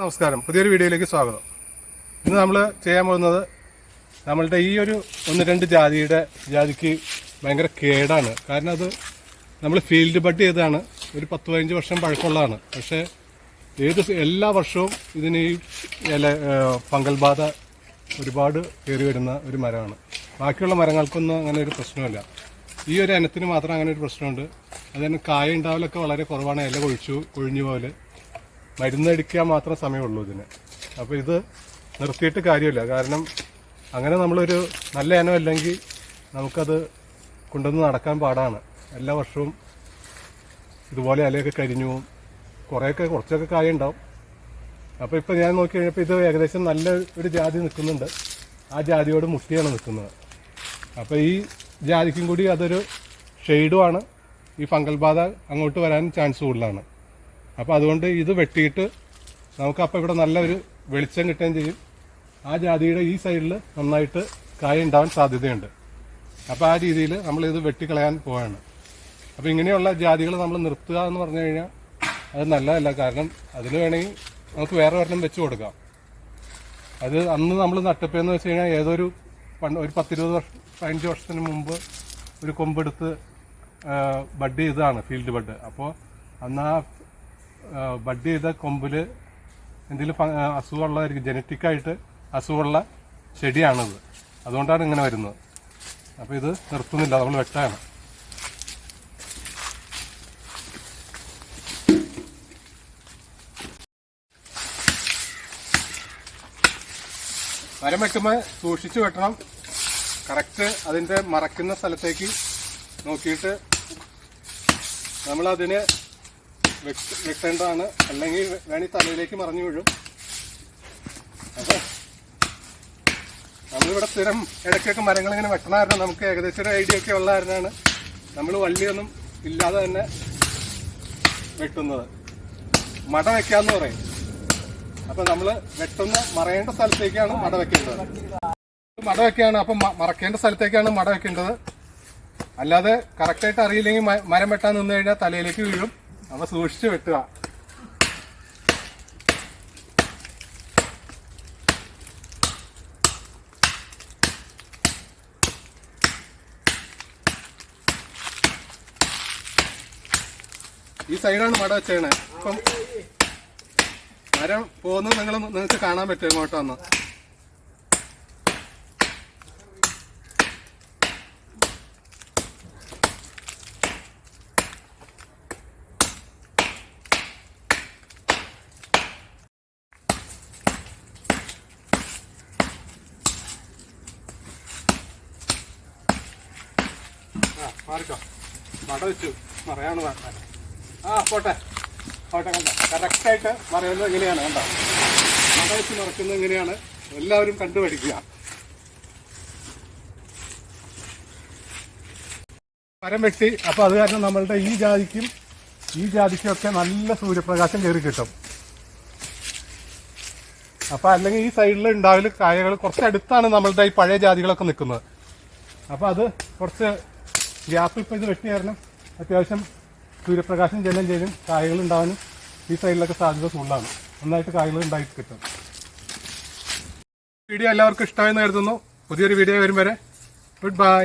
നമസ്കാരം. പുതിയൊരു വീഡിയോയിലേക്ക് സ്വാഗതം. ഇന്ന് നമ്മൾ ചെയ്യാൻ പോകുന്നത് നമ്മളുടെ ഈ ഒരു ഒന്ന് രണ്ട് ജാതിയുടെ ജാതിക്ക് ഭയങ്കര കേടാണ്. കാരണം അത് നമ്മൾ ഫീൽഡ് ബഡ് ചെയ്തതാണ്. ഒരു പത്ത് പതിനഞ്ച് വർഷം പഴക്കമുള്ളതാണ്. പക്ഷേ ഏത് എല്ലാ വർഷവും ഇതിന് ഈ ഇല ഫംഗൽ ബാധ ഒരുപാട് കയറി വരുന്ന ഒരു മരമാണ്. ബാക്കിയുള്ള മരങ്ങൾക്കൊന്നും അങ്ങനെ ഒരു പ്രശ്നമില്ല. ഈ ഒരു ഇനത്തിന് മാത്രം അങ്ങനെ ഒരു പ്രശ്നമുണ്ട്. അതിന് കായ ഉണ്ടാവലൊക്കെ വളരെ കുറവാണ്. ഇല കൊഴിച്ചു കൊഴിഞ്ഞു പോലെ മരുന്നടിക്കാൻ മാത്രം സമയമുള്ളൂ ഇതിന്. അപ്പോൾ ഇത് നിർത്തിയിട്ട് കാര്യമില്ല. കാരണം അങ്ങനെ നമ്മളൊരു നല്ല ഇനം അല്ലെങ്കിൽ നമുക്കത് കൊണ്ടുവന്ന് നടക്കാൻ പാടാണ്. എല്ലാ വർഷവും ഇതുപോലെ ഇലയൊക്കെ കരിഞ്ഞു പോവും. കുറേയൊക്കെ കുറച്ചൊക്കെ കായ ഉണ്ടാവും അപ്പോൾ ഇപ്പോൾ ഞാൻ നോക്കി കഴിഞ്ഞപ്പോൾ ഇത് ഏകദേശം നല്ല ഒരു ജാതി നിൽക്കുന്നുണ്ട്. ആ ജാതിയോട് മുട്ടിയാണ് നിൽക്കുന്നത്. അപ്പോൾ ഈ ജാതിക്കും കൂടി അതൊരു ഷെയ്ഡുമാണ് ഈ ഫംഗൽ ബാധ അങ്ങോട്ട് വരാൻ ചാൻസ് കൂടുതലാണ്. അപ്പോൾ അതുകൊണ്ട് ഇത് വെട്ടിയിട്ട് നമുക്ക് അപ്പോൾ ഇവിടെ നല്ലൊരു വെളിച്ചം കിട്ടുകയും ചെയ്യും. ആ ജാതിയുടെ ഈ സൈഡിൽ നന്നായിട്ട് കായ ഉണ്ടാവാൻ സാധ്യതയുണ്ട്. അപ്പോൾ ആ രീതിയിൽ നമ്മളിത് വെട്ടിക്കളയാൻ പോവാണ്. അപ്പോൾ ഇങ്ങനെയുള്ള ജാതികൾ നമ്മൾ നിർത്തുക എന്ന് പറഞ്ഞു കഴിഞ്ഞാൽ അത് നല്ലതല്ല. കാരണം അതിന് വേണമെങ്കിൽ നമുക്ക് വേറെ ഒരെണ്ണം വെച്ച് കൊടുക്കാം. അത് അന്ന് നമ്മൾ നട്ടപ്പെന്ന് വെച്ച് കഴിഞ്ഞാൽ ഏതൊരു പണ്ട് ഒരു പത്തിരുപത് വർഷം പതിനഞ്ച് വർഷത്തിന് മുമ്പ് ഒരു കൊമ്പെടുത്ത് ബഡ് ചെയ്തതാണ് ഫീൽഡ് ബഡ്. അപ്പോൾ അന്ന് ആ, ബഡ് ചെയ്ത കൊമ്പിൽ എന്തെങ്കിലും അസുഖമുള്ളതായിരിക്കും. ജനറ്റിക്കായിട്ട് അസുഖമുള്ള ചെടിയാണിത്. അതുകൊണ്ടാണ് ഇങ്ങനെ വരുന്നത്. അപ്പോൾ ഇത് നിർത്തുന്നില്ല. നമ്മൾ വെട്ടാണ്. മരം വെട്ടുമ്പോൾ സൂക്ഷിച്ച് വെട്ടണം. കറക്റ്റ് അതിന്റെ മറക്കുന്ന സ്ഥലത്തേക്ക് നോക്കിയിട്ട് നമ്മളതിന് വെക്കേണ്ടതാണ് അല്ലെങ്കിൽ വേണി തലയിലേക്ക് മറിഞ്ഞു വീഴും. അപ്പൊ നമ്മളിവിടെ സ്ഥിരം ഇടയ്ക്കൊക്കെ മരങ്ങൾ ഇങ്ങനെ വെക്കണമായിരുന്നു നമുക്ക് ഏകദേശം ഒരു ഐഡിയ ഒക്കെ ഉള്ളതായിരുന്നാണ് നമ്മൾ വള്ളിയൊന്നും ഇല്ലാതെ തന്നെ വെട്ടുന്നത്. മട വെക്കാന്ന് പറയും. അപ്പൊ നമ്മൾ വെട്ടുന്ന മറയേണ്ട സ്ഥലത്തേക്കാണ് മട വെക്കേണ്ടത്. മട വെക്കുകയാണ് അപ്പം മറക്കേണ്ട സ്ഥലത്തേക്കാണ് മട വെക്കേണ്ടത്. അല്ലാതെ കറക്റ്റായിട്ട് അറിയില്ലെങ്കിൽ മരം വെട്ടാൻ നിന്ന് കഴിഞ്ഞാൽ തലയിലേക്ക് വീഴും. അപ്പൊ സൂക്ഷിച്ചു വെട്ടുക. ഈ സൈഡാണ് മട വെച്ചേണേ അപ്പം മരം പോകുന്നത് നിങ്ങൾ നിങ്ങൾക്ക് കാണാൻ പറ്റും ഇങ്ങോട്ട് മാറിക്കോ. മട വെച്ചു. മറയാണ് മാറ്റാൻ ആ പോട്ടെ. പോട്ടെ കണ്ട. കറക്റ്റായിട്ട് മറയുന്നത് എങ്ങനെയാണ് കണ്ടോ. മട വെച്ച് മറക്കുന്നത് എങ്ങനെയാണ് എല്ലാവരും കണ്ടുപഠിക്കുക. മരം വെട്ടി അപ്പോൾ അത് കാരണം നമ്മളുടെ ഈ ജാതിക്കും ഈ ജാതിക്കും നല്ല സൂര്യപ്രകാശം കയറി കിട്ടും. അപ്പോൾ അല്ലെങ്കിൽ ഈ സൈഡിൽ ഉണ്ടാവില്ല കായകൾ കുറച്ച് അടുത്താണ് നമ്മളുടെ ഈ പഴയ ജാതികളൊക്കെ നിൽക്കുന്നത്. അപ്പോൾ അത് കുറച്ച് ഗ്യാപ്പ് ഇപ്പോൾ ഇത് വെട്ടി കാരണം അത്യാവശ്യം സൂര്യപ്രകാശം ജലം ചെയ്തും കായകൾ ഉണ്ടാവാനും ഈ സൈഡിലൊക്കെ സാധ്യത കൂടുതലാണ്. നന്നായിട്ട് കായകൾ ഉണ്ടായി കിട്ടും. വീഡിയോ എല്ലാവർക്കും ഇഷ്ടമായെന്ന് കരുതുന്നു. പുതിയൊരു വീഡിയോ വരും വരെ ഗുഡ് ബൈ